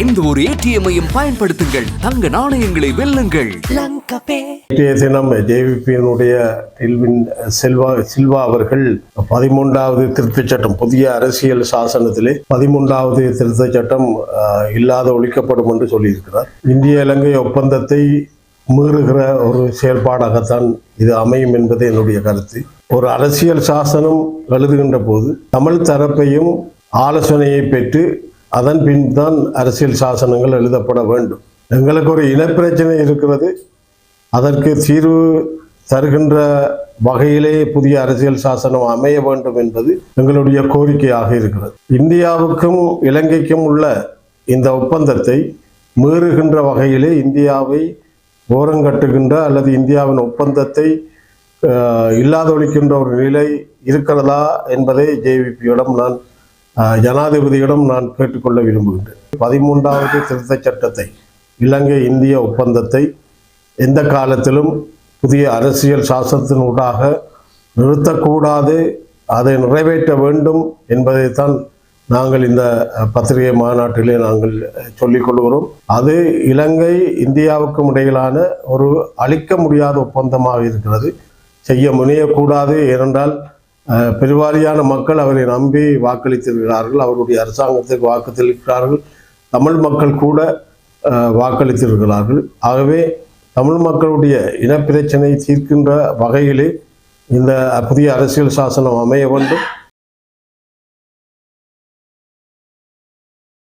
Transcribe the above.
எந்த ஒரு ஏடிஎம்மையும் பயன்படுத்துங்கள். தங்க நாணயங்களை வெல்லுங்கள். தினம் ஜேவிபியினுடைய டில்வின் செல்வா சில்வா அவர்கள் பதிமூன்றாவது திருத்தச் சட்டம் புதிய அரசியல் சாசனத்திலே பதிமூன்றாவது திருத்தச் சட்டம் இல்லாத ஒழிக்கப்படும் என்று சொல்லியிருக்கிறார். இந்திய இலங்கை ஒப்பந்தத்தை மீறுகிற ஒரு செயல்பாடாகத்தான் இது அமையும் என்பது என்னுடைய கருத்து. ஒரு அரசியல் சாசனம் எழுதுகின்ற போது தமிழ் தரப்பையும் ஆலோசனையை பெற்று அதன் பின் தான் அரசியல் சாசனங்கள் எழுதப்பட வேண்டும். எங்களுக்கு ஒரு இனப்பிரச்சனை இருக்கிறது. அதற்கு தீர்வு தருகின்ற வகையிலே புதிய அரசியல் சாசனம் அமைய வேண்டும் என்பது எங்களுடைய கோரிக்கையாக இருக்கிறது. இந்தியாவுக்கும் இலங்கைக்கும் உள்ள இந்த ஒப்பந்தத்தை மீறுகின்ற வகையிலே இந்தியாவை ஓரங்கட்டுகின்ற அல்லது இந்தியாவின் ஒப்பந்தத்தை இல்லாதொழிக்கின்ற ஒரு நிலை இருக்கிறதா என்பதை ஜேவிபியிடம் நான் ஜனாதிபதியிடம் நான் கேட்டுக்கொள்ள விரும்புகின்றேன். பதிமூன்றாவது திருத்தச் சட்டத்தை இலங்கை இந்திய ஒப்பந்தத்தை எந்த காலத்திலும் புதிய அரசியல் சாசனத்தினூடாக நிறுத்தக்கூடாது அதை நிறைவேற்ற வேண்டும் என்பதைத்தான் நாங்கள் இந்த பத்திரிகை மாநாட்டிலே நாங்கள் சொல்லிக் கொள்கிறோம். அது இலங்கை இந்தியாவுக்கும் இடையிலான ஒரு அழிக்க முடியாத ஒப்பந்தமாக இருக்கிறது. செய்ய முனையக்கூடாது ஏனென்றால் பெருவாரியான மக்கள் அவரை நம்பி வாக்களித்திருக்கிறார்கள். அவருடைய அரசாங்கத்திற்கு வாக்களித்திருக்கிறார்கள். தமிழ் மக்கள் கூட வாக்களித்திருக்கிறார்கள். ஆகவே தமிழ் மக்களுடைய இனப்பிரச்சனை தீர்க்கின்ற வகையிலே இந்த புதிய அரசியல் சாசனம் அமைய வேண்டும்.